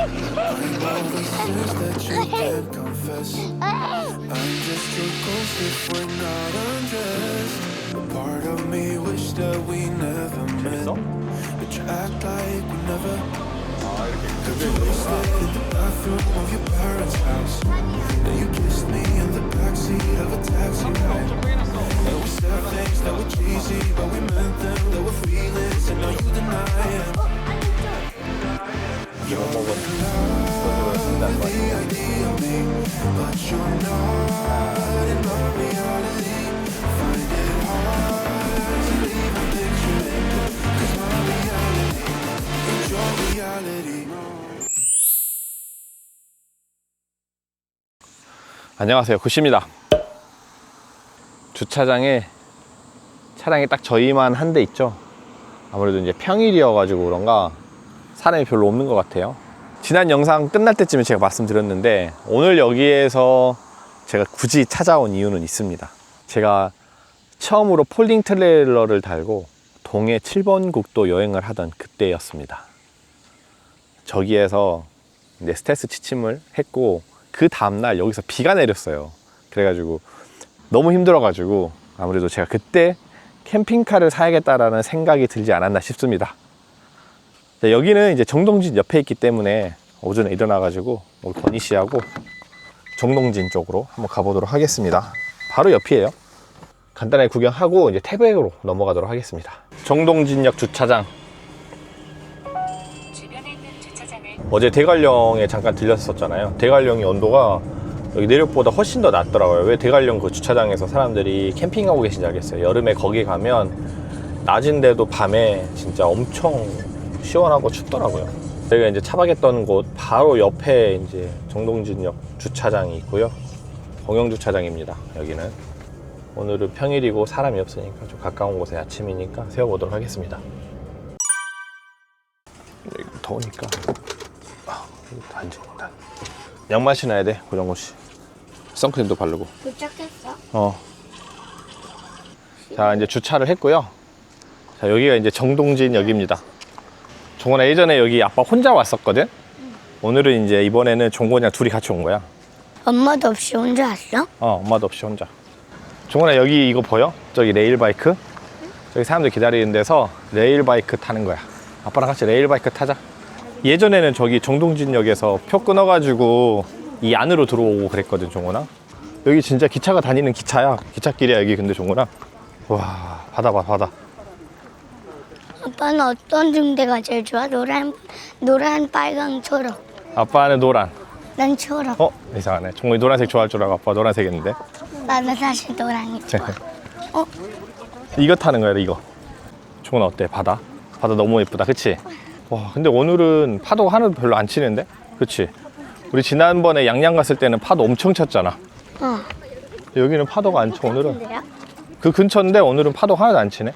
Sins that you can't confess. I'm just your ghost if we're not undressed. Part of me wish that we never met. But you act like we never. Cause you in the bathroom of your parents' house. You kissed me in the backseat of a taxi ride. We said things that were cheesy, but we meant them. Were and now you deny it. Is your reality. 안녕하세요 구씨입니다 주차장에 차량이 딱 저희만 한 대 있죠 아무래도 이제 평일이어 가지고 그런가 사람이 별로 없는 것 같아요 지난 영상 끝날 때쯤에 제가 말씀드렸는데 오늘 여기에서 제가 굳이 찾아온 이유는 있습니다 제가 처음으로 폴딩 트레일러를 달고 동해 7번 국도 여행을 하던 그때였습니다 저기에서 이제 스트레스 지침을 했고 그 다음날 여기서 비가 내렸어요. 그래가지고 너무 힘들어가지고 아무래도 제가 그때 캠핑카를 사야겠다라는 생각이 들지 않았나 싶습니다. 자, 여기는 이제 정동진 옆에 있기 때문에 오전에 일어나가지고 우리 건희 씨하고 정동진 쪽으로 한번 가보도록 하겠습니다. 바로 옆이에요. 간단하게 구경하고 이제 태백으로 넘어가도록 하겠습니다. 정동진역 주차장 어제 대관령에 잠깐 들렸었잖아요. 대관령이 온도가 여기 내륙보다 훨씬 더 낮더라고요. 왜 대관령 그 주차장에서 사람들이 캠핑하고 계신지 알겠어요. 여름에 거기 가면 낮인데도 밤에 진짜 엄청 시원하고 춥더라고요. 저희가 이제 차박했던 곳 바로 옆에 이제 정동진역 주차장이 있고요. 공영 주차장입니다. 여기는 오늘은 평일이고 사람이 없으니까 좀 가까운 곳에 아침이니까 세워보도록 하겠습니다. 더우니까 아, 죽는다. 양말 신어야 돼, 고정고 씨. 선크림도 바르고. 도착했어? 어. 자, 이제 주차를 했고요. 자, 여기가 이제 정동진역입니다. 종원아 예전에 여기 아빠 혼자 왔었거든. 오늘은 이제 이번에는 종건이랑 둘이 같이 온 거야. 엄마도 없이 혼자 왔어? 어, 엄마도 없이 혼자. 종원아 여기 이거 보여? 저기 레일 바이크? 저기 사람들 기다리는 데서 레일 바이크 타는 거야. 아빠랑 같이 레일 바이크 타자. 예전에는 저기 정동진역에서 표 끊어가지고 이 안으로 들어오고 그랬거든, 종원아. 여기 진짜 기차가 다니는 기차야. 기찻길이야 여기 근데 종원아. 와, 바다 봐, 바다. 아빠는 어떤 중대가 제일 좋아? 노란, 노란, 빨강, 초록. 아빠는 노란. 난 초록. 어, 이상하네. 종원이 노란색 좋아할 줄 알고 아빠 노란색 했는데. 나는 사실 노랑이 좋아. 어? 이거 타는 거야, 이거. 종원 어때? 바다? 바다 너무 예쁘다, 그치? 와, 근데 오늘은 파도가 하나도 별로 안 치는데? 그치? 우리 지난번에 양양 갔을 때는 파도 엄청 쳤잖아. 어. 여기는 파도가 안 쳐, 오늘은. 근데요? 그 근처인데 오늘은 파도 하나도 안 치네.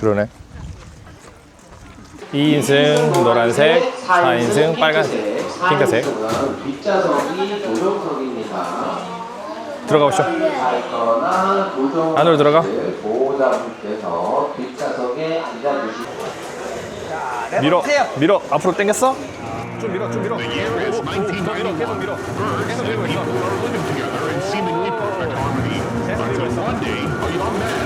그러네. 2인승 노란색, 4인승 빨간색, 핑크색. 뒷좌석이 조종석입니다. 들어가 보시죠. 안으로 들어가. 보호자분께서 뒷좌석에 앉아주시고 밀어, 밀어. 앞으로 당겼어? 좀 밀어, 좀 밀어. 더 밀어, 계속 밀어. 계속 밀고 있어. 계속 밀고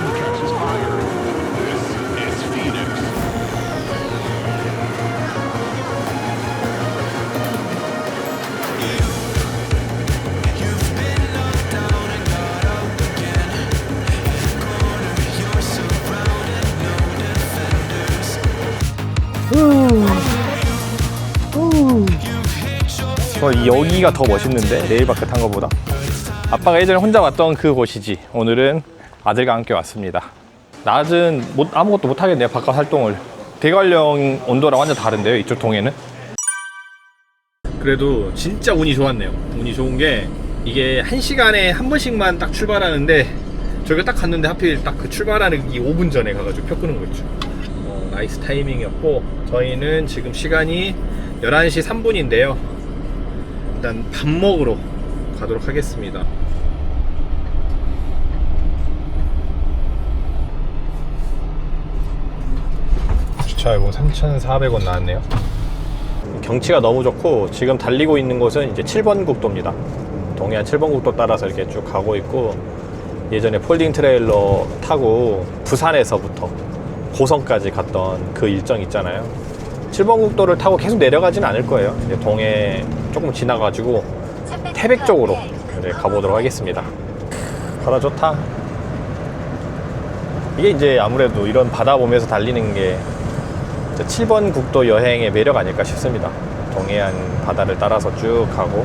어. 저 여기가 더 멋있는데? 레일바크 탄 거보다? 아빠가 예전에 혼자 왔던 그 곳이지. 오늘은 아들과 함께 왔습니다. 낮은 못, 아무것도 못 하겠네요 바깥 활동을. 대관령 온도랑 완전 다른데요 이쪽 동해는? 그래도 진짜 운이 좋았네요. 운이 좋은 게 이게 한 시간에 한 번씩만 딱 출발하는데 저기가 딱 갔는데 하필 딱 그 출발하는 이 5분 전에 가가지고 표 끄는 거 있죠. 어, 나이스 타이밍이었고 저희는 지금 시간이 11시 3분인데요 일단 밥 먹으러 가도록 하겠습니다. 주차요금 3,400원 나왔네요. 경치가 너무 좋고 지금 달리고 있는 곳은 이제 7번 국도입니다. 동해안 7번 국도 따라서 이렇게 쭉 가고 있고 예전에 폴딩 트레일러 타고 부산에서부터 고성까지 갔던 그 일정 있잖아요. 7번 국도를 타고 계속 내려가진 않을 거예요. 이제 동해 조금 지나가지고 태백 쪽으로 이제 가보도록 하겠습니다. 바다 좋다. 이게 이제 아무래도 이런 바다 보면서 달리는 게 7번 국도 여행의 매력 아닐까 싶습니다. 동해안 바다를 따라서 쭉 가고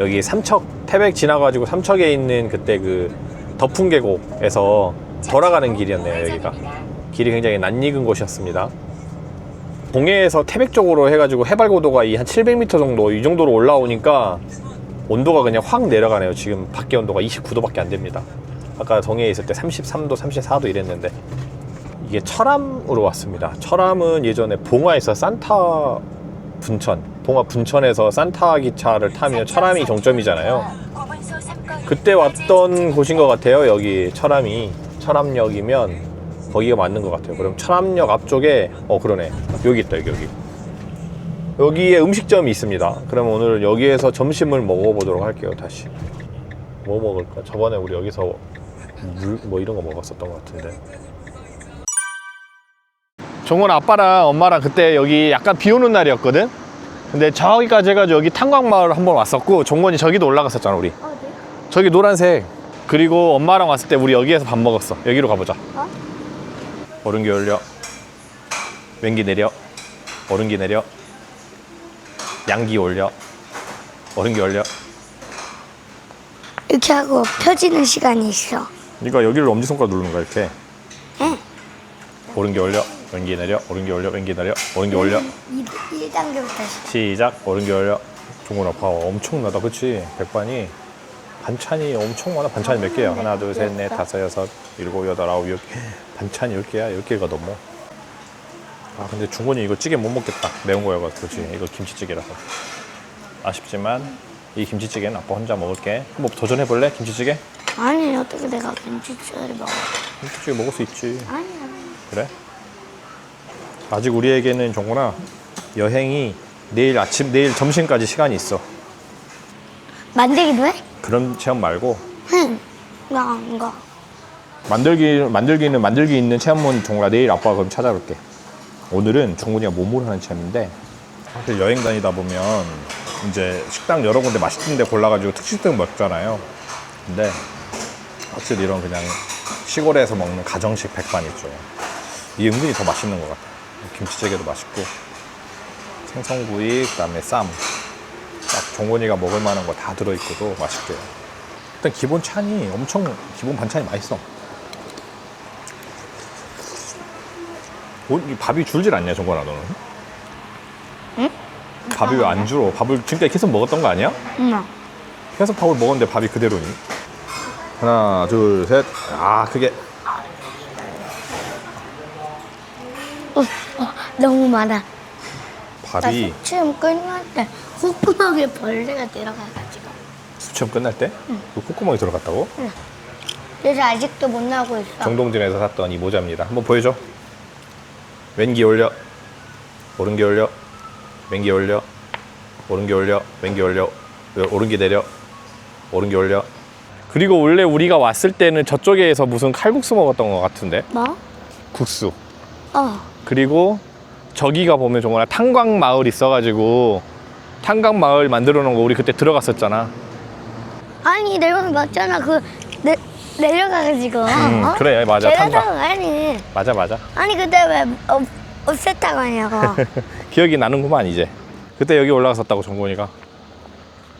여기 삼척 태백 지나가지고 삼척에 있는 그때 그 덕풍 계곡에서 돌아가는 길이었네요 여기가 길이 굉장히 낯익은 곳이었습니다. 동해에서 태백 쪽으로 해가지고 해발 고도가 이 한 700m 정도 이 정도로 올라오니까 온도가 그냥 확 내려가네요. 지금 밖에 온도가 29도밖에 안 됩니다. 아까 동해에 있을 때 33도, 34도 이랬는데 이게 철암으로 왔습니다. 철암은 예전에 봉화에서 산타 분천, 봉화 분천에서 산타 기차를 타면 철암이 정점이잖아요. 그때 왔던 곳인 것 같아요. 여기 철암이 철암역이면 거기가 맞는 것 같아요. 그럼 철암역 앞쪽에 어 그러네. 여기 있다 여기 여기. 여기에 음식점이 있습니다. 그럼 오늘 여기에서 점심을 먹어보도록 할게요. 다시. 뭐 먹을까? 저번에 우리 여기서 물 뭐 이런 거 먹었었던 것 같은데. 종원 아빠랑 엄마랑 그때 여기 약간 비 오는 날이었거든. 근데 저기까지 해가지고 여기 탄광마을 한번 왔었고 종원이 저기도 올라갔었잖아 우리. 저기 노란색. 그리고 엄마랑 왔을 때 우리 여기에서 밥 먹었어. 여기로 가보자. 어? 오른기 올려. 왼기 내려. 오른기 내려. 양기 올려. 오른기 올려. 이렇게 하고 펴지는 시간이 있어. 그러니까 여기를 엄지손가락 누르는 거야 이렇게. 응. 오른기 올려. 왼기 내려. 오른기 올려. 왼기 내려. 오른기 올려. 1단계부터 시작. 오른기 올려. 종훈아 파워 엄청나다. 그치? 백반이 반찬이 엄청 많아. 반찬이 몇 개야? 하나, 둘, 셋, 넷, 다섯, 여섯, 일곱, 여덟, 아홉, 열 개. 반찬이 열 개야. 열 개가 넘어. 아 근데 중곤이 이거 찌개 못 먹겠다. 매운 거여가지고 그렇지. 이거 김치찌개라서. 아쉽지만 이 김치찌개는 아빠 혼자 먹을게. 한번 도전해 볼래? 김치찌개? 아니 어떻게 내가 김치찌개를 먹어? 김치찌개 먹을 수 있지. 아니야. 그래? 아직 우리에게는 정구나 여행이 내일 아침, 내일 점심까지 시간이 있어. 만들기도 해? 그런 체험 말고 응. 나안 가. 만들기 만들기는 만들기 있는 체험은 정구나 내일 아빠가 그럼 찾아볼게. 오늘은 정군이가 몸으로 하는 체험인데 사실 여행 다니다 보면 이제 식당 여러 군데 맛있는 데 골라가지고 특식들 먹잖아요. 근데 확실히 이런 그냥 시골에서 먹는 가정식 백반 있죠. 이게 은근히 더 맛있는 것 같아요. 김치찌개도 맛있고 생선구이 그다음에 쌈. 딱 종곤이가 먹을 만한 거 다 들어있고도 맛있고요. 일단 기본 찬이 엄청 기본 반찬이 맛있어. 뭐, 이 밥이 줄질 않냐 종곤아 너는? 응? 밥이 왜 안 줄어? 밥을 지금까지 계속 먹었던 거 아니야? 응. 계속 밥을 먹었는데 밥이 그대로니? 하나 둘 셋. 아 그게 어, 어, 너무 많아. 나 밥이 수치음 끝날 때 콧구멍에 벌레가 들어가가지고. 수치험 끝날 때? 그 콧구멍이 들어갔다고? 그래서 아직도 못 나오고 있어. 정동진에서 샀던 이 모자입니다. 한번 보여줘. 왼기 올려. 오른기 올려. 왼기 올려. 오른기 올려. 왼기 올려. 오른기 내려. 오른기 올려. 그리고 원래 우리가 왔을 때는 저쪽에서 무슨 칼국수 먹었던 것 같은데 뭐? 국수. 어. 그리고 저기가 보면 정말 탄광 마을 있어가지고 탄광 마을 만들어 놓은 거 우리 그때 들어갔었잖아. 아니 내가 맞잖아. 그 내, 내려가가지고. 음, 어? 그래, 맞아, 탄광. 아니. 맞아 맞아. 아니 그때 왜 어, 없앴다고 하냐고. 기억이 나는구만 이제. 그때 여기 올라갔었다고 정곤이가.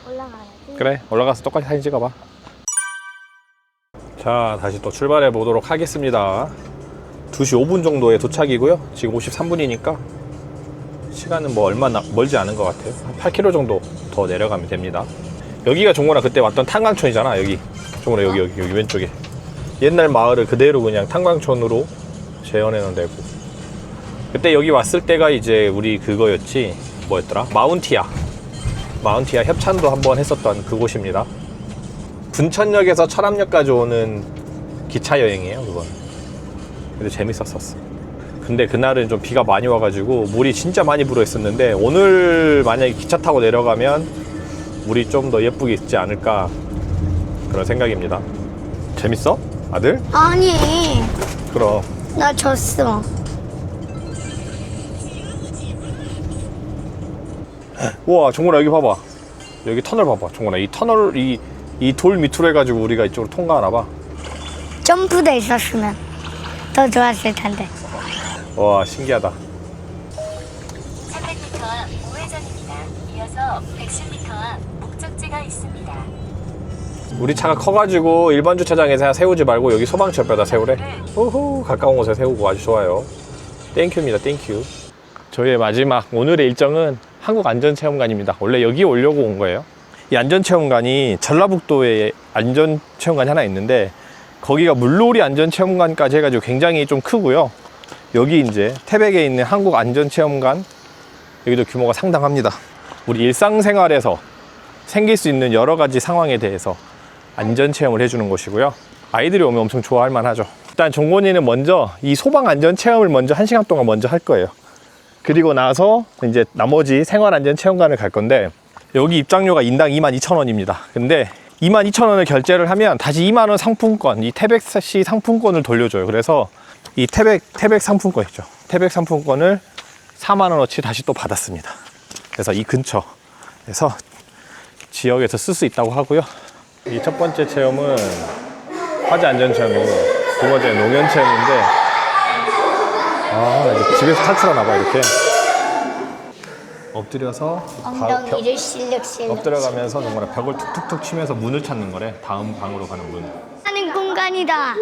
올라가야지. 그래 올라가서 똑같이 사진 찍어봐 자 다시 또 출발해 보도록 하겠습니다 2시 5분 정도에 도착이고요 지금 53분이니까 시간은 뭐 얼마 나, 멀지 않은 것 같아요. 한 8km 정도 더 내려가면 됩니다. 여기가 종원아 그때 왔던 탄광촌이잖아 여기. 종원아 여기 여기 여기 왼쪽에. 옛날 마을을 그대로 그냥 탄광촌으로 재현해 놓은 데고. 그때 여기 왔을 때가 이제 우리 그거였지 뭐였더라? 마운티아. 마운티아 협찬도 한번 했었던 그곳입니다. 분천역에서 철암역까지 오는 기차 여행이에요, 그건. 근데 재밌었었어. 근데 그날은 좀 비가 많이 와가지고 물이 진짜 많이 불어 있었는데 오늘 만약에 기차 타고 내려가면 물이 좀 더 예쁘게 있지 않을까 그런 생각입니다. 재밌어? 아들? 아니, 그럼. 나 졌어. 우와, 종훈아 여기 봐봐. 여기 터널 봐봐. 종훈아 이 터널 이 이 돌 밑으로 해가지고 우리가 이쪽으로 통과하나 봐. 점프대 있었으면 더 좋았을 텐데. 와 신기하다. 300m 앞 우회전입니다. 이어서 110m 앞 목적지가 있습니다. 우리 차가 커가지고 일반 주차장에서 세우지 말고 여기 소방차 옆에다 세우래. 오호 가까운 곳에 세우고 아주 좋아요. 땡큐입니다. 땡큐. 저희의 마지막 오늘의 일정은 한국 안전체험관입니다. 원래 여기 오려고 온 거예요. 이 안전체험관이 전라북도에 안전체험관이 하나 있는데 거기가 물놀이 안전체험관까지 해가지고 굉장히 좀 크고요. 여기 이제 태백에 있는 한국 안전체험관 여기도 규모가 상당합니다. 우리 일상생활에서 생길 수 있는 여러 가지 상황에 대해서 안전 체험을 해주는 곳이고요. 아이들이 오면 엄청 좋아할 만하죠. 일단 종곤이는 먼저 이 소방 안전 체험을 먼저 한 시간 동안 먼저 할 거예요. 그리고 나서 이제 나머지 생활 안전 체험관을 갈 건데 여기 입장료가 인당 22,000원입니다. 근데 22,000원을 결제를 하면 다시 2만 원 상품권, 이 태백시 상품권을 돌려줘요. 그래서 이 태백 태백 상품권 있죠. 태백 상품권을 4만 원어치 다시 또 받았습니다. 그래서 이 근처에서 지역에서 쓸 수 있다고 하고요. 이 첫 번째 체험은 화재 안전 체험이고 두 번째는 농연 체험인데 아 집에서 탈출하나 봐 이렇게 엎드려서 엉덩이를 실룩실룩. 엎드려가면서 정말 벽을 툭툭툭 치면서 문을 찾는 거래 다음 방으로 가는 문 하는 공간이다.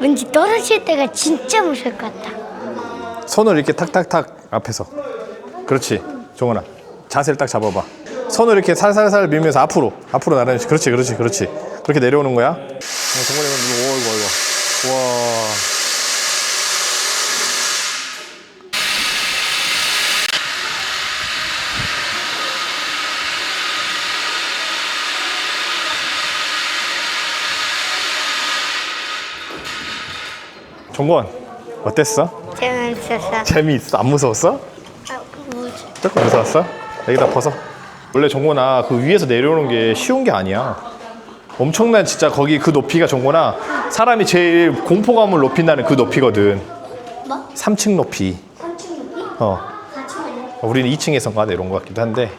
왠지 떨어질 때가 진짜 무서울 것 같다. 손을 이렇게 탁탁탁 앞에서. 그렇지 종원아. 자세를 딱 잡아봐. 손을 이렇게 살살살 밀면서 앞으로 앞으로 나르는 그렇지 그렇지 그렇지. 그렇게 내려오는 거야? 어, 종원이 오이고 오이고. 와 종건 어땠어? 재밌었어. 재미있어? 안 무서웠어? 아, 뭐지? 조금 무서웠어? 여기다 벗어. 원래 정곤아 그 위에서 내려오는 게 쉬운 게 아니야. 엄청난 진짜 거기 그 높이가 정곤아 사람이 제일 공포감을 높인다는 그 높이거든. 뭐? 3층 높이. 3층 높이? 어. 4층 우리는 2층에서가 내려온 것 같기도 한데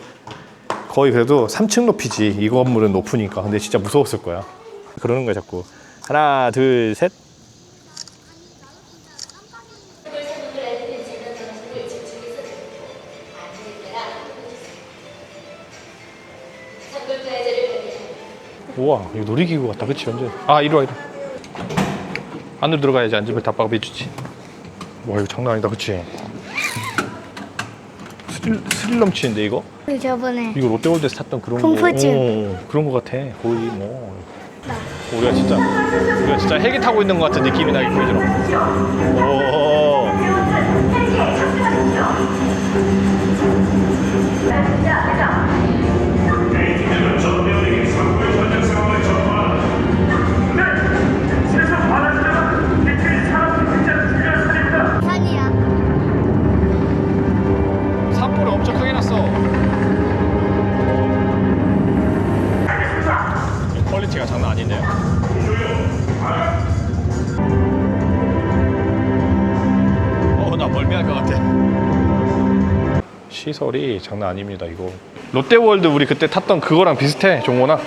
거의 그래도 3층 높이지. 이 건물은 높으니까. 근데 진짜 무서웠을 거야. 그러는 거야 자꾸. 하나 둘 셋. 우와 이거 놀이기구 같다. 그치 완전 아 이리 와 이리 와. 안으로 들어가야지. 안전벨트 아빠가 매주지. 와 이거 장난 아니다. 그치? 스릴, 스릴 넘치는데 이거? 그 저번에 이거 롯데월드에서 탔던 그런 공포증. 거 어, 그런 거 같아. 거의 뭐. 우리가 진짜 우리가 진짜 헬기 타고 있는 것 같은 느낌이 나게 보이더라 오 장난 아닌데요 어 나 멀미할 것 같아 시설이 장난 아닙니다 이거 롯데월드 우리 그때 탔던 그거랑 비슷해 종원아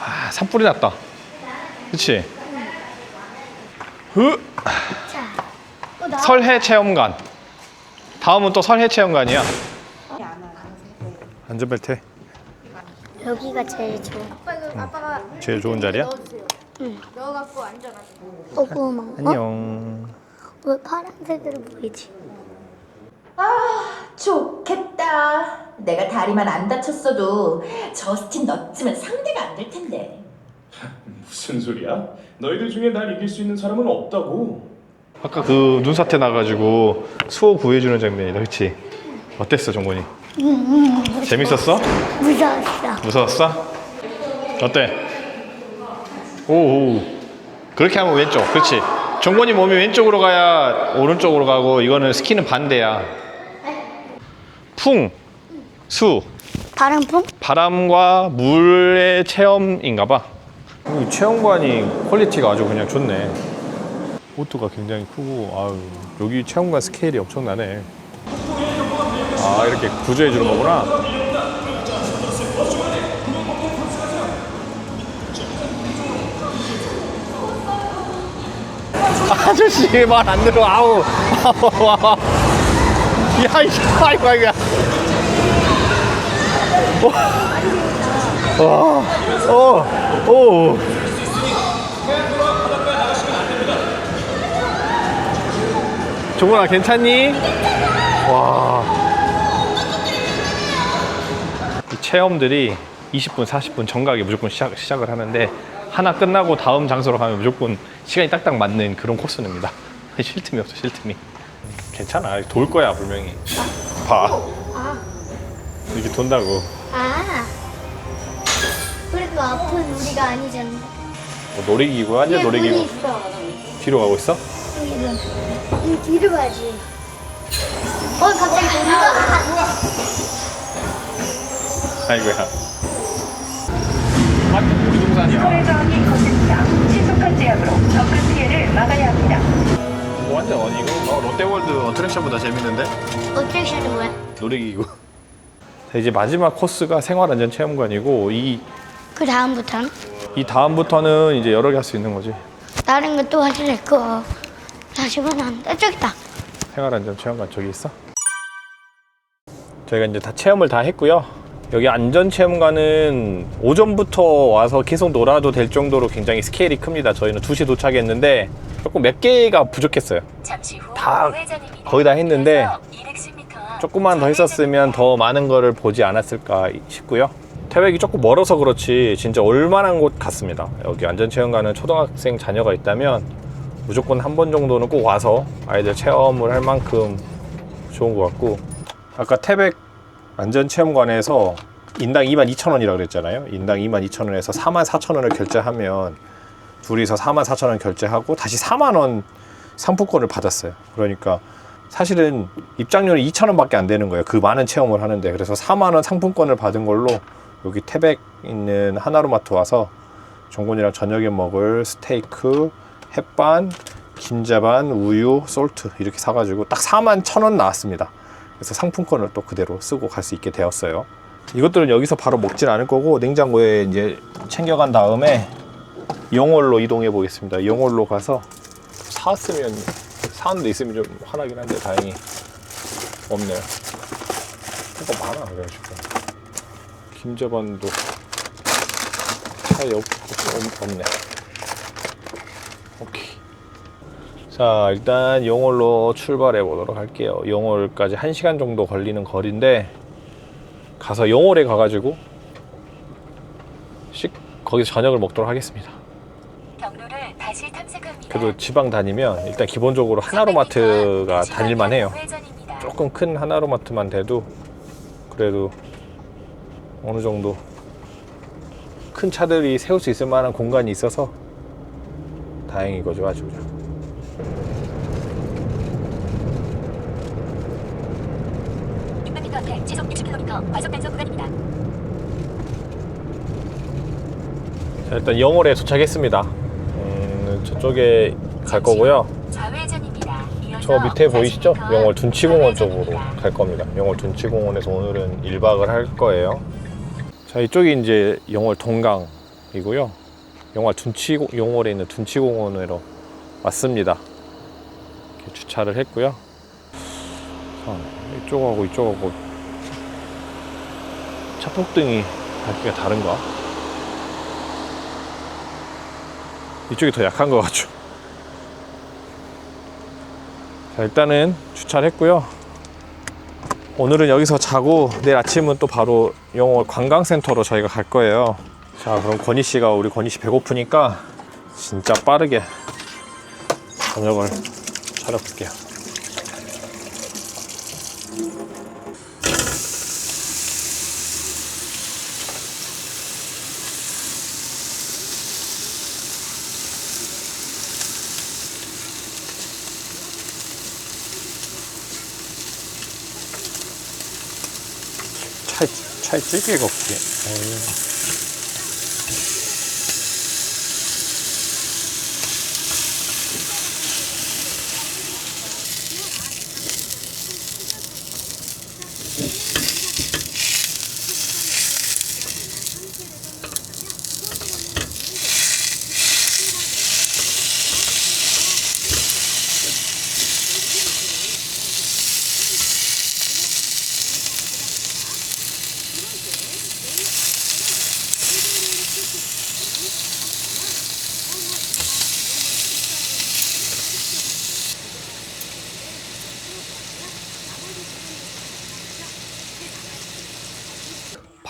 아 산불이 났다 그치? 흐 자, 어, 나 설해 체험관. 다음은 또 설해 체험관이야. 안전벨트 해. 여기가 제일 좋아. 제일 좋은 자리야? 어, 고마워. 어? 안녕. 왜 파란색으로 보이지? 좋겠다. 내가 다리만 안 다쳤어도 저스틴 너쯤은 상대가 안 될 텐데. 무슨 소리야? 너희들 중에 날 이길 수 있는 사람은 없다고. 아까 그 눈사태 나가지고 수호 구해주는 장면이다, 그렇지? 어땠어, 정권이? 재밌었어? 무서웠어. 무서웠어? 어때? 오, 오. 그렇게 하면 왼쪽. 그렇지. 정권이 몸이 왼쪽으로 가야 오른쪽으로 가고 이거는 스키는 반대야. 풍, 수, 바람풍? 바람과 물의 체험인가 봐. 이 체험관이 퀄리티가 아주 그냥 좋네. 포트가 굉장히 크고 아유, 여기 체험관 스케일이 엄청나네. 아 이렇게 구조해 주는 거구나. 아저씨 말 안 들어 아우 아우 야 이거 아이고 아이고 야. 와, 어, 오. 종원아 괜찮니? 와. 이 체험들이 20분, 40분 정각에 무조건 시작, 시작을 하는데 하나 끝나고 다음 장소로 가면 무조건 시간이 딱딱 맞는 그런 코스입니다. 쉴 틈이 없어, 쉴 틈이. 괜찮아, 돌 거야 분명히. 봐. 이렇게 돈다고. 아. 그래도 앞은 우리가 아니잖아. 뭐 놀이기구 완전 놀이기구. 있어. 뒤로 가고 있어? 여기는. 이 뒤로 가지. 어, 갑자기 돌아가. 아이고야. 맞다, 우리 동산이야. 서해 저항이 거셉니다. 제압으로 접근 피해를 막아야 합니다. 완전 아니 이거 어, 롯데월드 어트랙션보다 재밌는데? 어트랙션은 뭐야? 놀이기구. 자, 이제 마지막 코스가 생활안전 체험관이고 이, 그 다음부터는? 이 다음부터는 이제 여러 개 할 수 있는 거지. 다른 거 또 하실 거. 다시 보면 안 돼. 저기 있다. 생활안전 체험관 저기 있어. 저희가 이제 다 체험을 다 했고요. 여기 안전체험관은 오전부터 와서 계속 놀아도 될 정도로 굉장히 스케일이 큽니다. 저희는 2시 도착했는데 조금 몇 개가 부족했어요. 다. 거의 다 했는데 이어서 210m 앞 조금만 더 했었으면 더 많은 거를 보지 않았을까 싶고요. 태백이 조금 멀어서 그렇지 진짜 올만한 곳 같습니다. 여기 안전체험관은 초등학생 자녀가 있다면 무조건 한 번 정도는 꼭 와서 아이들 체험을 할 만큼 좋은 것 같고 아까 태백 안전체험관에서 인당 22,000원이라고 그랬잖아요. 인당 22,000원에서 44,000원을 결제하면 둘이서 44,000원 결제하고 다시 4만 원 상품권을 받았어요. 그러니까 사실은 입장료는 2,000원밖에 안 되는 거예요. 그 많은 체험을 하는데 그래서 4만 원 상품권을 받은 걸로 여기 태백 있는 하나로마트 와서 종곤이랑 저녁에 먹을 스테이크, 햇반, 김자반, 우유, 솔트 이렇게 사가지고 딱 4만 1,000원 나왔습니다. 그래서 상품권을 또 그대로 쓰고 갈 수 있게 되었어요. 이것들은 여기서 바로 먹진 않을 거고 냉장고에 이제 챙겨간 다음에 영월로 이동해 보겠습니다. 영월로 가서 사왔으면 사는 데 있으면 좀 화나긴 한데 다행히 없네요. 뭐가 많아 그래가지고 김자반도 차에 없, 없, 없네. 오케이. 자 일단 영월로 출발해 보도록 할게요. 영월까지 1시간 정도 걸리는 거리인데 가서 영월에 가가지고 식 거기서 저녁을 먹도록 하겠습니다. 경로를 다시 탐색합니다. 그래도 지방 다니면 일단 기본적으로 하나로마트가 다닐만 해요. 우회전입니다. 조금 큰 하나로마트만 돼도 그래도 어느 정도 큰 차들이 세울 수 있을 만한 공간이 있어서 다행인 거죠 아주 그냥. 600m 앞에 시속 60km 과속 단속 구간입니다. 자, 일단 영월에 도착했습니다. 음, 저쪽에 갈 거고요. 저 밑에 보이시죠? 40m 영월 둔치공원 쪽으로. 갈 겁니다. 영월 둔치공원에서 오늘은 1박을 할 거예요. 자, 이쪽이 이제 영월 동강이고요. 영월 둔치 영월에 있는 둔치공원으로 왔습니다. 이렇게 주차를 했고요. 자, 이쪽하고 이쪽하고 차폭등이 밝기가 다른가? 이쪽이 더 약한 것 같죠? 자, 일단은 주차를 했고요. 오늘은 여기서 자고 내일 아침은 또 바로 영월 관광센터로 저희가 갈 거예요. 자, 그럼 권희 씨가 우리 권희 씨 배고프니까 진짜 빠르게 저녁을 차려볼게요. 찰, 찰지게 걷기.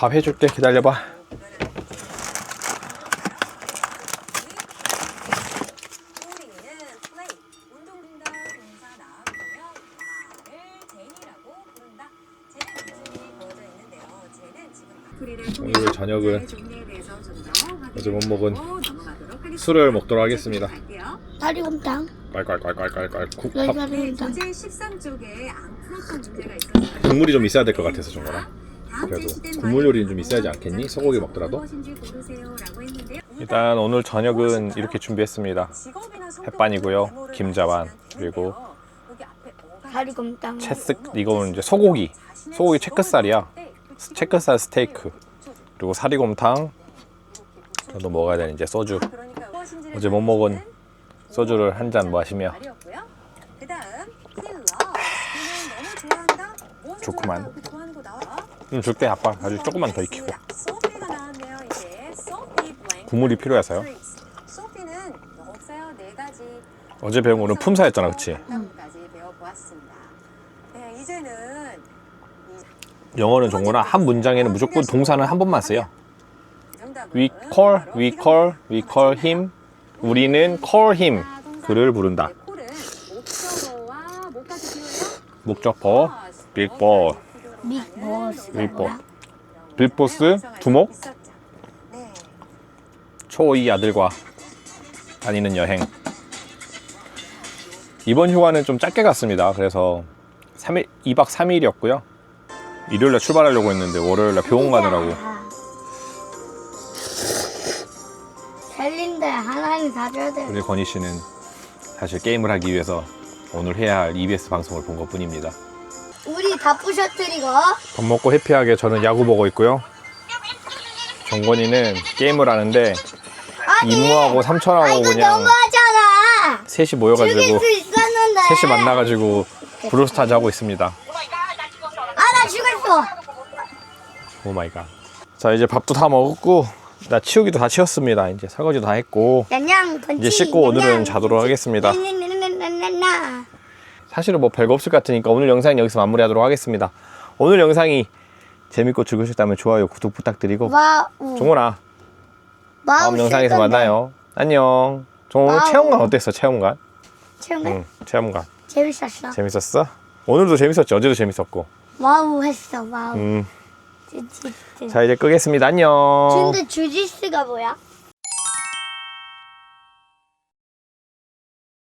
밥 해줄게. 기다려봐. 오늘 저녁은 어제 못 먹은 술을 먹도록 하겠습니다. 다리곰탕. 깔깔깔깔깔깔 국, 여기 밥, 다리곰탕. 국물이 좀 있어야 될 것 같아서 정거라. 그래도 국물 요리는 좀 있어야지 않겠니? 소고기 먹더라도. 일단 오늘 저녁은 이렇게 준비했습니다. 햇반이고요, 김자반 그리고 다리곰탕. 채스 이거는 이제 소고기, 소고기 체크살이야. 체크살 스테이크 그리고 사리곰탕. 저도 먹어야 되는 이제 소주. 어제 못 먹은 소주를 한 잔 마시며 좋구만. 좀 줄게 아빠 아주 조금만 더 익히고 국물이 필요해서요. 네 어제 배운 거는 품사였잖아, 그치? 배워보았습니다. 네, 영어는 종거나 한 문장에는 무조건 동사는 한 번만 써요. We call, we call, we call him. 우리는 call him. 그를 부른다. 콜은 목적어와 뭐 빅보스. 빅보. 빅보스, 두목, 네. 초이 아들과 다니는 여행. 이번 휴가는 좀 짧게 갔습니다. 그래서 3일, 2박 3일이었고요. 일요일날 출발하려고 했는데 월요일날 병원 가느라고 셀린데 하나는 사줘야 돼. 우리 건희 씨는 사실 게임을 하기 위해서 오늘 해야 할 EBS 방송을 본 것 뿐입니다. 다 부셔뜨리고. 밥 먹고 해피하게 저는 야구 보고 있고요. 정건이는 게임을 하는데 아니, 이모하고 아 삼촌하고 이거 그냥 너무하잖아. 셋이 모여가지고 수 있었는데. 셋이 만나가지고 브로스타즈 하고 있습니다. 아나 죽었어. 오 마이 갓. 자 이제 밥도 다 먹었고 나 치우기도 다 치웠습니다. 이제 설거지도 다 했고 냥냥 번치. 이제 씻고 오늘은 자도록 하겠습니다. 나나나나나나. 사실은 뭐 별거 없을 것 같으니까 오늘 영상 여기서 마무리하도록 하겠습니다. 오늘 영상이 재밌고 즐거우셨다면 좋아요, 구독 부탁드리고 와 우. 종훈아 다음 영상에서 만나요. 안녕. 종훈 와우. 체험관 어땠어? 체험관? 체험관 응, 체험관 재밌었어. 재밌었어? 오늘도 재밌었지. 어제도 재밌었고. 와우 했어 와우. 음, 주짓수. 자 이제 끄겠습니다. 안녕. 근데 주짓수가 뭐야?